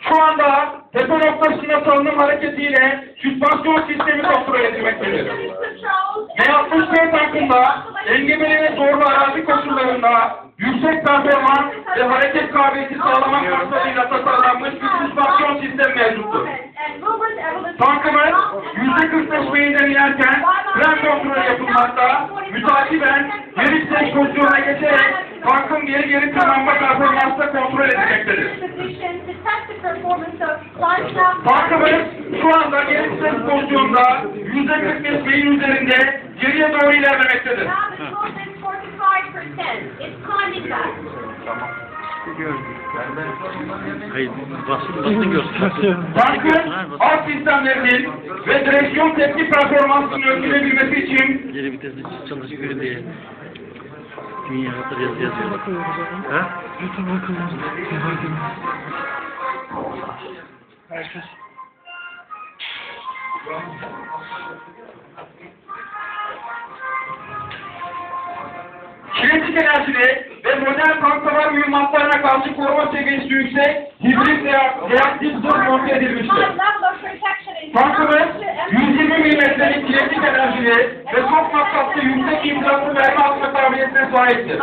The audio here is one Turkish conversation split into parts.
Şu anda tepe noktasında salınım hareketiyle süspansiyon sistemi kontrol edilmektedir. Controls. V60 tankında engebeli ve zorlu arazi koşullarında yüksek performans ve hareket kabiliyeti sağlamak maksadıyla tasarlanmış bir süspansiyon sistemi mevcuttur. Tankımız %45 beyinden inerken fren kontrolü yapılmakta, mütakiben geri vites pozisyonuna geçerek tankın geri geri tırmanma performansı da kontrol edilmektedir. Tankımız şu anda geri vites pozisyonda %45 beyin üzerinde geriye doğru ilerlemektedir. Now Hayır, basın basın alt sistemlerinin ve direksiyon tepki performansının ölçülebilmesi için Geri vitesli çalışıyor diye. Dünya kadar yazı yazıyor. Ha? kinetik enerjili ve modern savar mühimmatlarına karşı koruma seviyesi yüksek hibrit reak- reaktif zırh monte edilmiştir. Tankımız 120 milimetrelik kinetik enerjili ve çok maksatlı yüksek imdatlı mermi atma kabiliyetine sahiptir.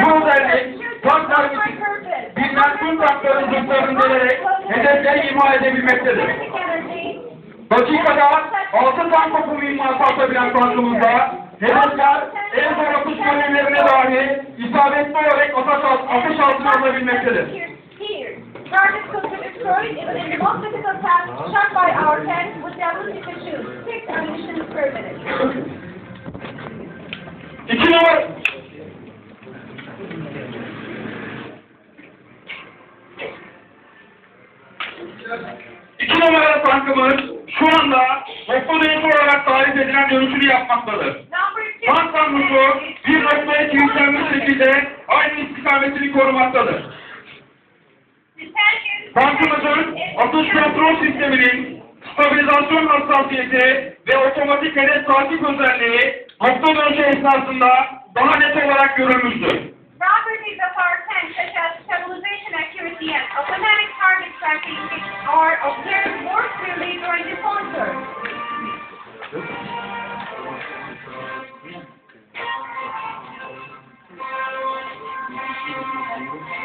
Bu özellik tank for mermisi purpose. bilinen tüm tankların zırhlarını delerek hedefleri imha edebilmektedir. Dakikada 6 tank topu mühimmatı atabilen tankımızda hedefler en zor atış bölümlerine dahi isabetli olarak atış, alt- altına alabilmektedir. Here, targets could be destroyed in the most difficult task shot by our tanks with the ability to shoot six ammunition per minute. İki numara... İki numaralı tankımız şu anda toplu dönüş olarak tarif edilen dönüşünü yapmaktadır. Tank tanrısı bir noktaya kilitlenmiş şekilde aynı istikametini korumaktadır. Tankımızın atış kontrol sisteminin stabilizasyon hassasiyeti ve otomatik hedef takip özelliği nokta dönüşü esnasında daha net olarak görülmüştür. Properties of our tank, such as stabilization accuracy and automatic target tracking, are observed more clearly during the concert. Thank you.